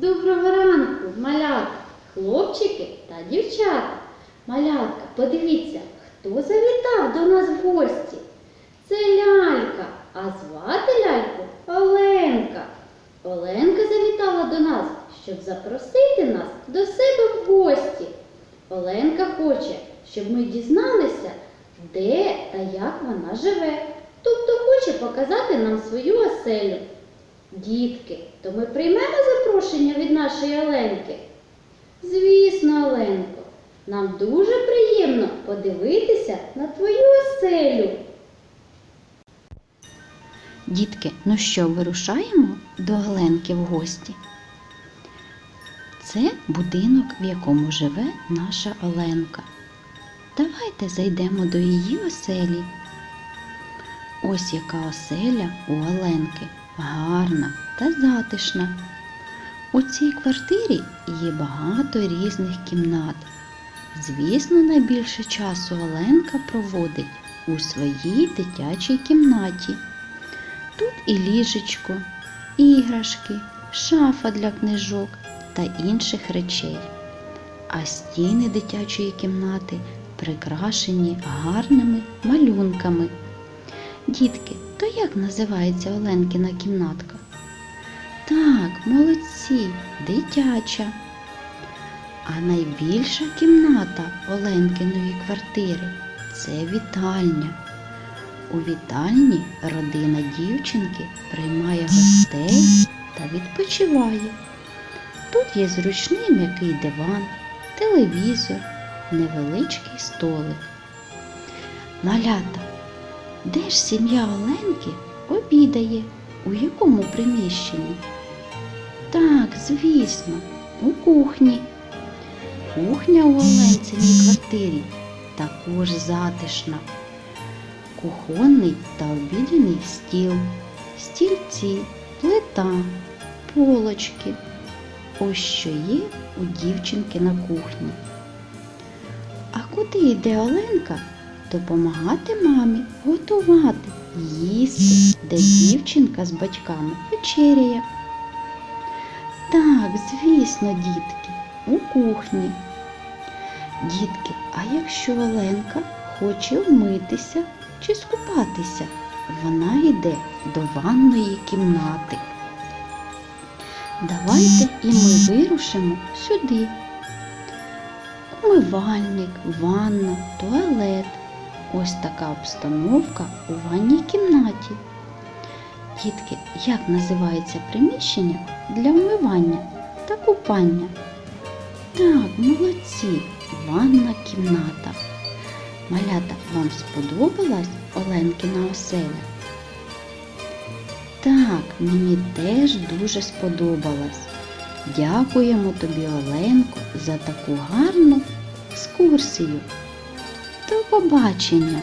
Доброго ранку, малятка, хлопчики та дівчата. Малятка, подивіться, хто завітав до нас в гості. Це лялька, а звати ляльку Оленка. Оленка завітала до нас, щоб запросити нас до себе в гості. Оленка хоче, щоб ми дізналися, де та як вона живе. Тобто хоче показати нам свою оселю. Дітки, то ми приймемо запрошення від нашої Оленки? Звісно, Оленко, нам дуже приємно подивитися на твою оселю. Дітки, ну що, вирушаємо до Оленки в гості? Це будинок, в якому живе наша Оленка. Давайте зайдемо до її оселі. Ось яка оселя у Оленки гарна та затишна. У цій квартирі є багато різних кімнат. Звісно, найбільше часу Оленка проводить у своїй дитячій кімнаті. Тут і ліжечко, іграшки, шафа для книжок та інших речей. А стіни дитячої кімнати прикрашені гарними малюнками. Дітки, то як називається Оленкіна кімнатка? Так, молодці, дитяча. А найбільша кімната Оленкиної квартири це вітальня. У вітальні родина дівчинки приймає гостей та відпочиває. Тут є зручний м'який диван, телевізор, невеличкий столик. Малята, де ж сім'я Оленки обідає? У якому приміщенні? Так, звісно, у кухні. Кухня у Оленциній квартирі також затишна кухонний та обідній стіл, стільці, плита, полочки. Ось що є у дівчинки на кухні. А куди йде Оленка? Допомагати мамі готувати, їсти, де дівчинка з батьками вечеряє. Так, звісно, дітки, у кухні. Дітки, а якщо Оленка хоче вмитися чи скупатися, вона йде до ванної кімнати. Давайте і ми вирушимо сюди. Умивальник, ванна, туалет. Ось така обстановка у ванній кімнаті. Дітки, як називається приміщення для вмивання та купання? Так, молодці, ванна кімната. Малята, вам сподобалась Оленкіна оселя? Так, мені теж дуже сподобалась. Дякуємо тобі, Оленко, за таку гарну екскурсію. Побачення!